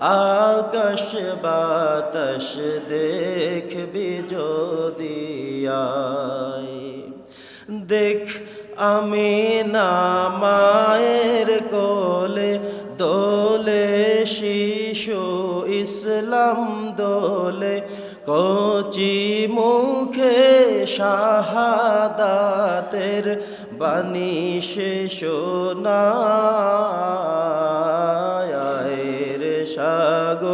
আকাশ বাতাস দেখবি যদি দেখ আমি না মায়ের কোলে, দোলে শিশু ইসলাম দোলে, কচি মুখে শাহাদাতের বাণী শেষ সাগর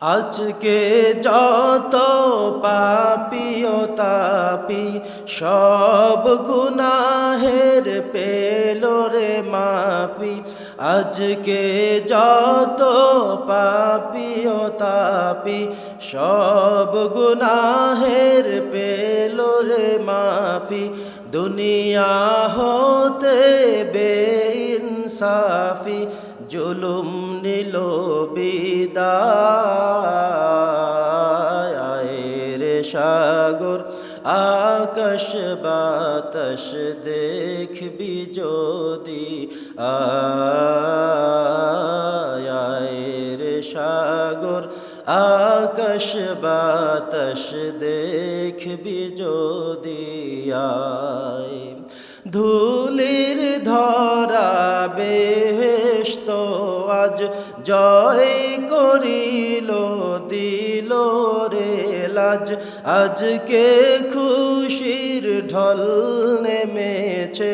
আজকে যত পাপিও তাপি, সব গুনাহের পেল রে মাপি আজকে যত পাপিও তাপি, সব গুনাহের পেল রে মাফি। দুনিয়া হতে বেইনসাফি, জুলুম নিল বিদায় আকাশ বাতাস দেখবি যদি আয় রে সাগর, আকাশ বাতাস দেখবি যদি আয়। ধুলির ধরা বেহেস্ত আজ জয় করিল রে লাজ আজকে খুশির ঢল নেমেছে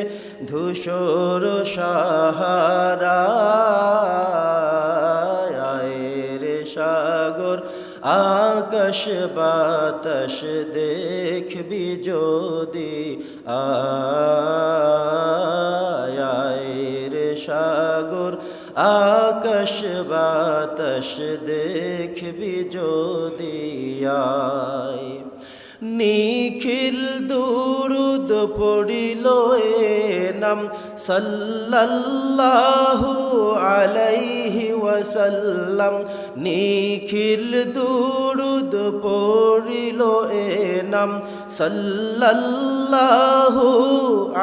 ধূসর সাহারা। রে সাগর, আকাশ বাতাস দেখবি যদি রে সাগর, আকাশ বাতাস দেখবি যদি আয় নিখিল দুরুদ পড়িল নাম, সাল্লাল্লাহু আলাইহি ওয়াসাল্লাম। নিখিল দুরুদ পড়িল নাম, সাল্লাল্লাহু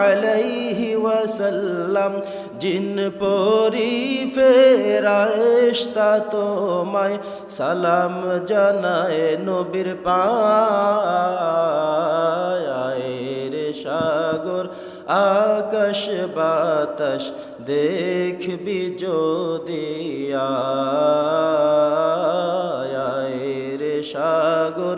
আলাইহি ওয়াসাল্লাম। জিন পরি ফেরাস্তা তোমায় সালাম জানায় নবীর পায় রে সাগর, আকাশ বাতাস দেখবি যদি রে সাগর